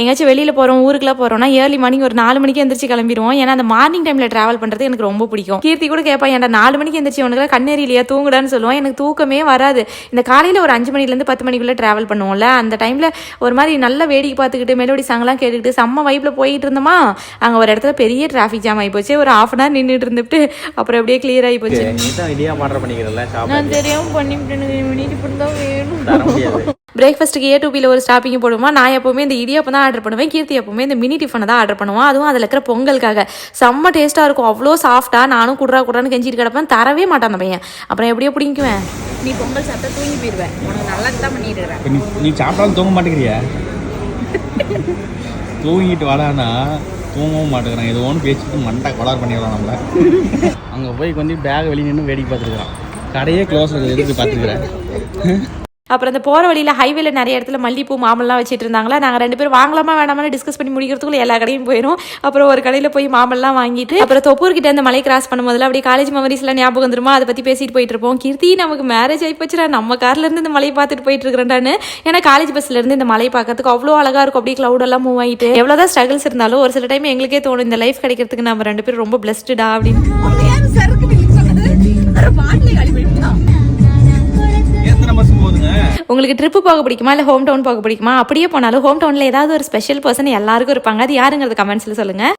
எங்கேயாச்சும் வெளியில் போகிறோம் ஊருக்குலாம் போகிறோம்னா ஏர்லி மார்னிங் ஒரு நாலு மணிக்கு எந்திரிச்சு கிளம்பிடுவோம். ஏன்னா அந்த மார்னிங் டைமில் ட்ராவல் பண்ணுறது எனக்கு ரொம்ப பிடிக்கும். கீர்த்தி கூட கேட்பா ஏன்டா நாலு மணிக்கு எந்திரிச்சு உனக்கு கண்ணேரி இல்லையா தூங்குடான்னு சொல்லுவோம் எனக்கு தூக்கமே வராது. இந்த காலையில் ஒரு அஞ்சு மணிலேருந்து பத்து மணிக்குள்ளே ட்ராவல் பண்ணுவோம்ல. அந்த டைமில் ஒரு மாதிரி நல்ல வேடிக்கை பார்த்துக்கிட்டு மெலோடி சாங்லாம் கேட்டுக்கிட்டு செம்ம வைப்பில் போயிட்டு இருந்தோமா? அங்கே ஒரு இடத்துல பெரிய டிராஃபிக் ஜாம் ஆகி போச்சு ஒரு ஆஃப் அன் ஹவர் நின்றுட்டு இருந்துட்டு அப்புறம் அப்படியே கிளியர் ஆகி போச்சு நான் தெரியாமல் பண்ணிவிட்டேன் தான் வேணும். பிரேக்ஃபாஸ்ட்டுக்கு ஏ டூபியில் ஒரு ஸ்டாப்பிங் போடுவோமா? நான் எப்போவுமே இந்த இடியாப்பம் தான் ஆர்டர் பண்ணுவேன். கீர்த்தி எப்போவுமே இந்த மினி டிஃபனை தான் ஆர்டர் பண்ணுவோம் அதுவும் அதில் இருக்கிற பொங்கலுக்காக. செம்ம டேஸ்ட்டாக இருக்கும். அவ்வளோ சாஃப்டாக நானும் குட்ரா குட்ரான்னு கெஞ்சிட்டு கிடப்பேன். தரவே மாட்டான் அந்த பையன். அப்புறம் எப்படியோ பிடிக்குவேன் நீ பொங்கல் சாப்பிட்டா தூங்கி போயிடுவேன் உனக்கு நல்லது தான் பண்ணிட்டு இருக்கிறேன் நீ சாப்பிட்டாலும் தூங்க மாட்டேங்கிறியா? தூங்கிட்டு வரானா தூங்கவும் மாட்டேங்கிறான். ஏதோ ஒன்று பேசிட்டு மண்டை கொலார் பண்ணிடுறான் நம்மள. அங்கே போய் வந்து பேக் வெளியே நின்று வேடிக்கை பார்த்துருக்கான் கடையே க்ளோஸ் எதுக்கு பார்த்துருக்குறேன் அப்புறம் அந்த போகிற வழியில் ஹைவேல நிறைய இடத்துல மல்லிப்பூ மாமல்லாம் வச்சுட்டு இருந்தாங்களா நாங்கள் ரெண்டு பேரும் வாங்கலாமா வேணாமான்னு டிஸ்கஸ் பண்ணி முடிக்கிறதுக்குள்ள எல்லா கடையும் போயிடும் அப்புறம் ஒரு கடையில் போய் மாமல்லாம் வாங்கிட்டு அப்புறம் தொப்பூர்கிட்ட அந்த மலை கிராஸ் பண்ணும்போதுல அப்படியே காலேஜ் மெமரிஸ்லாம் ஞாபகம் வந்துருமா? அதை பற்றி பேசிட்டு போயிட்டு இருப்போம். கீர்த்தி நமக்கு மேரேஜ் ஆகி போச்சுடா. நம்ம கார்லேருந்து இந்த மலையை பார்த்துட்டு போயிட்டு இருக்கிறேன்டான்னு. ஏன்னா காலேஜ் பஸ்ல இருந்து இந்த மலை பார்க்கறதுக்கு அவ்வளோ அழகாக இருக்கும். அப்படியே க்ளவுடெல்லாம் எல்லாம் மூவ் ஆகிட்டு எவ்வளோதான் ஸ்ட்ரகிள்ஸ் இருந்தாலும் ஒரு சில டைம் எங்களுக்கே தோணும் இந்த லைஃப் கிடைக்கிறதுக்கு நம்ம ரெண்டு பேரும் ரொம்ப பிளஸ்டா அப்படின்னு. உங்களுக்கு ட்ரிப்பு போக பிடிக்குமா? இல்லை ஹோம் டவுன் போக பிடிக்குமா? அப்படியே போனாலும் ஹோம் டவுனில் ஏதாவது ஒரு ஸ்பெஷல் பர்சன் எல்லாருக்கும் இருப்பாங்க. அது யாருங்கிறது கமெண்ட்ஸில் சொல்லுங்கள்